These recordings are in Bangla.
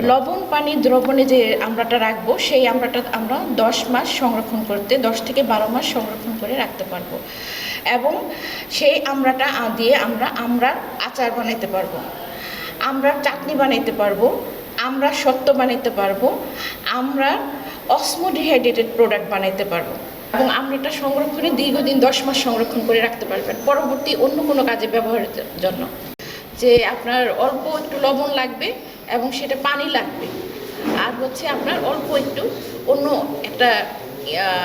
লবণ পানি দ্রবণে যে আমড়াটা রাখব, সেই আমড়াটা আমরা দশ মাস সংরক্ষণ করতে, দশ থেকে বারো মাস সংরক্ষণ করে রাখতে পারব। এবং সেই আমড়াটা আ- দিয়ে আমরা আমড়ার আচার বানাইতে পারব। আমরা চাটনি বানাইতে পারব, আমরা সত্য বানাইতে পারব, আমরা অসমোডিহাইড্রেটেড প্রোডাক্ট বানাইতে পারব। এবং আমড়াটা সংরক্ষণে দীর্ঘদিন দশ মাস সংরক্ষণ করে রাখতে পারবেন, পরবর্তী অন্য কোনো কাজে ব্যবহারের জন্য। যে আপনার অল্প একটু লবণ লাগবে এবং সেটা পানি লাগবে। আর হচ্ছে আপনার অল্প একটু অন্য একটা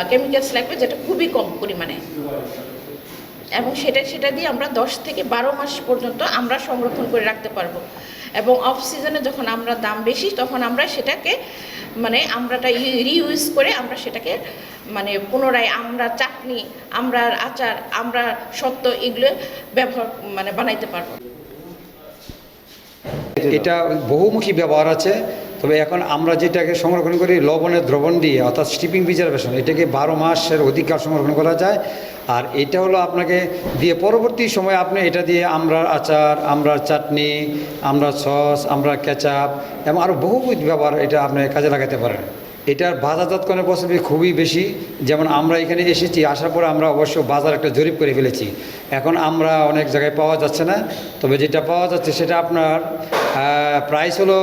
কেমিক্যালস লাগবে যেটা খুবই কম পরিমাণে। এবং সেটা সেটা দিয়ে আমরা দশ থেকে বারো মাস পর্যন্ত আমরা সংরক্ষণ করে রাখতে পারব। এবং অফ সিজনে যখন আমরা দাম বেশি, তখন আমরা সেটাকে মানে আমরাটা রিইউজ করে আমরা সেটাকে মানে পুনরায় আমরা চাটনি আমরার আচার, আমরা সত্য এগুলো ব্যবহার মানে বানাইতে পারব। এটা বহুমুখী ব্যবহার আছে, তবে এখন আমরা যেটাকে সংরক্ষণ করি, লবণের দ্রবণ দিয়ে, অর্থাৎ স্টিপিং প্রিজারভেশন এটাকে বারো মাসের অধিকার সংরক্ষণ করা যায়। আর এটা হলো আপনাকে দিয়ে পরবর্তী সময় আপনি এটা দিয়ে আমরা আচার আমরা চাটনি আমরা সস আমরা কেচাপ, এবং আরও বহু ব্যবহার এটা আপনি কাজে লাগাতে পারেন। এটার বাজারজাতকরণের পদ্ধতি খুবই বেশি। যেমন আমরা এখানে এসেছি, আসার পরে আমরা অবশ্য বাজার একটা জরিপ করে ফেলেছি। এখন আমরা অনেক জায়গায় পাওয়া যাচ্ছে না, তবে যেটা পাওয়া যাচ্ছে সেটা আপনার প্রাইস হলো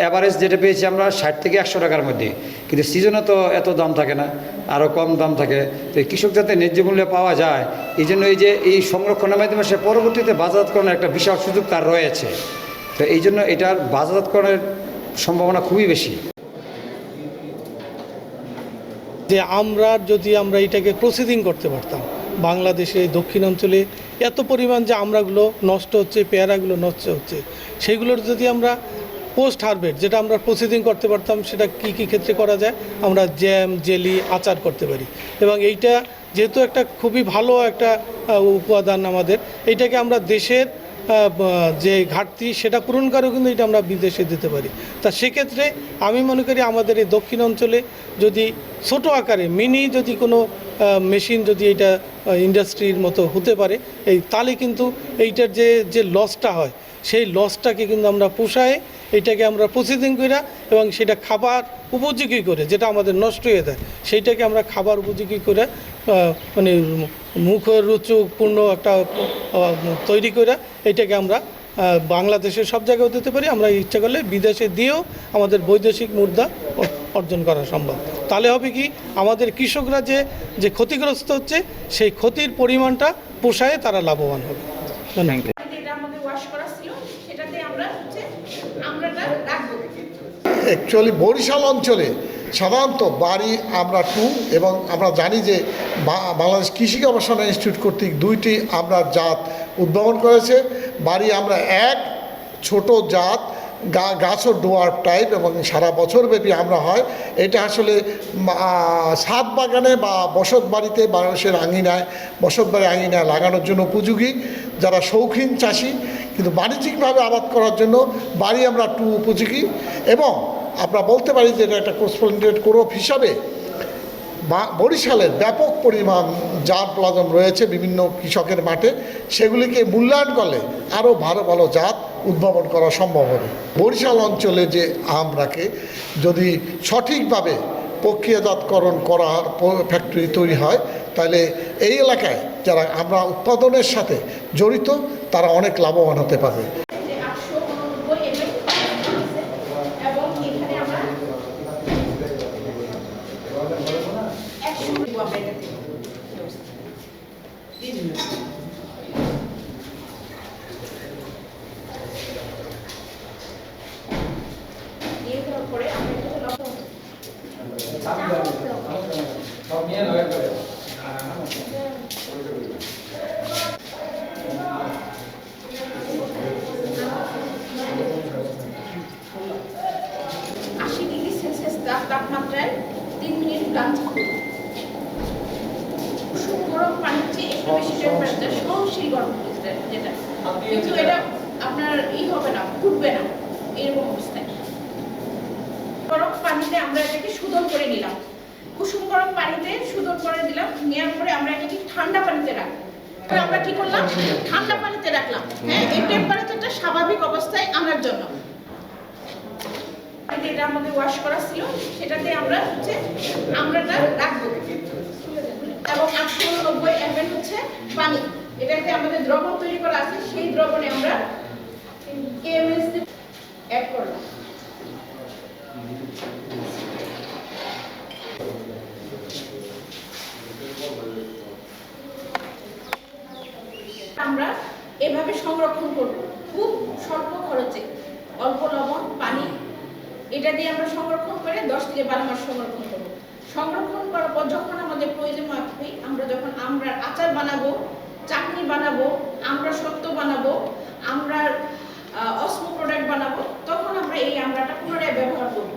অ্যাভারেজ যেটা পেয়েছি আমরা ষাট থেকে একশো টাকার মধ্যে। কিন্তু সিজনে তো এত দাম থাকে না আরও কম দাম থাকে। তো কৃষক যাতে ন্যায্য মূল্যে পাওয়া যায়, এই জন্য এই যে এই সংরক্ষণের মাধ্যমে সে পরবর্তীতে বাজারজাতকরণের একটা বিশাল সুযোগ তার রয়েছে। তো এই জন্য এটার বাজারজাতকরণের সম্ভাবনা খুবই বেশি। যে আমরা যদি আমরা এটাকে প্রসেসিং করতে পারতাম, বাংলাদেশে দক্ষিণ অঞ্চলে এত পরিমাণ যে আমরাগুলো নষ্ট হচ্ছে, পেয়ারাগুলো নষ্ট হচ্ছে, সেগুলোর যদি আমরা পোস্ট হারভেস্ট যেটা আমরা প্রসেসিং করতে পারতাম, সেটা কি কি ক্ষেত্রে করা যায়? আমরা জ্যাম জেলি আচার করতে পারি। এবং এইটা যেহেতু একটা খুবই ভালো একটা উপাদান আমাদের, এইটাকে আমরা দেশের যে ঘাটতি সেটা পূরণ করেও কিন্তু এটা আমরা বিদেশে দিতে পারি। তা সেক্ষেত্রে আমি মনে করি আমাদের এই দক্ষিণ অঞ্চলে যদি ছোট আকারে, মিনি যদি কোনো মেশিন যদি এটা ইন্ডাস্ট্রির মতো হতে পারে, এই তাহলে কিন্তু এইটার যে যে লসটা হয়, সেই লসটাকে কিন্তু আমরা পোষায় এইটাকে আমরা প্রসেসিং করে এবং সেটা খাবার উপযোগী করে, যেটা আমাদের নষ্ট হয়ে যায়, সেইটাকে আমরা খাবার উপযোগী করে মানে মুখ রুচুপূর্ণ একটা তৈরি করে এইটাকে আমরা বাংলাদেশের সব জায়গায় দিতে পারি। আমরা ইচ্ছা করলে বিদেশে দিয়েও আমাদের বৈদেশিক মুদ্রা অর্জন করা সম্ভব। তাহলে হবে কি, আমাদের কৃষকরা যে যে ক্ষতিগ্রস্ত হচ্ছে, সেই ক্ষতির পরিমাণটা পোষায় তারা লাভবান হবে। অ্যাকচুয়ালি বরিশাল অঞ্চলে সাধারণত বাড়ি আমরা টু এবং আমরা জানি যে বাংলাদেশ কৃষি গবেষণা ইনস্টিটিউট কর্তৃক দুইটি আমরা জাত উদ্ভাবন করেছে। বাড়ি আমরা এক, ছোট জাত, গা গাছ ও ডোয়ার টাইপ এবং সারা বছর ব্যাপী আমরা হয়। এটা আসলে ছাদ বাগানে বা বসত বাড়িতে মানুষের আঙিনায়, বসত বাড়ি আঙিনায় লাগানোর জন্য উপযোগী। যারা শৌখিন চাষি, কিন্তু বাণিজ্যিকভাবে আবাদ করার জন্য বাড়ি আমরা টু উপযোগী। এবং আমরা বলতে পারি যে এটা একটা কোসপলিনেটেড ক্রপ হিসাবে বা বরিশালের ব্যাপক পরিমাণ জাত প্লাজম রয়েছে বিভিন্ন কৃষকের মাঠে। সেগুলিকে মূল্যায়ন করলে আরও ভালো ভালো জাত উদ্ভাবন করা সম্ভব হবে। বরিশাল অঞ্চলে যে আমরাকে যদি সঠিকভাবে প্রক্রিয়াজাতকরণ করার ফ্যাক্টরি তৈরি হয়, তাহলে এই এলাকায় যারা আমরা উৎপাদনের সাথে জড়িত, তারা অনেক লাভবান হতে পারবে যে আটশো উননব্বই এমএল এবং এখানে আমরা একশো দিব আমরা এটাতে দিয়ে দিন। দিয়ে দেওয়ার পরে আমরা এটাতে লবণ সব নিয়ে নয় করে আশি ডিগ্রি সেলসিয়াস তাপ তাপমাত্রায় তিন মিনিট গান করুন কুসুম গরম বেশি টেম্পারেচার সহনশীল গরম যেটা যেটা। কিন্তু এটা আপনার ই হবে না, ফুটবে না, এরকম অবস্থায়। গরম পানিতে আমরা এটাকে শোধন করে নিলাম। কুসুম গরম পানিতে শোধন করে দিলাম নেওয়ার পরে আমরা এটাকে ঠান্ডা পানিতে রাখব আমরা কি করলাম? ঠান্ডা পানিতে রাখলাম। হ্যাঁ এই টেম্পারেচারটা স্বাভাবিক অবস্থায় আনার জন্য। যেটা আমাদের ওয়াশ করা ছিল, সেটাতে আমরা হচ্ছে আমরাটা রাখব। এবং আটশো নব্বই এমএল হচ্ছে পানি। এটাতে আমাদের দ্রবণ তৈরি করা আছে, সেই দ্রবণে আমরা আমরা এভাবে সংরক্ষণ করব, খুব স্বল্প খরচে। অল্প লবণ, পানি, এটা দিয়ে আমরা সংরক্ষণ করে দশ থেকে বারো মাস সংরক্ষণ করব। সংরক্ষণ করার পর যখন আমাদের প্রয়োজন যখন আমরা আচার বানাবো, চাটনি বানাবো, আমরা সত্য বানাবো, আমরা অস্ম প্রোডাক্ট বানাবো, তখন আমরা এই আমরাটা পুনরায় ব্যবহার করব।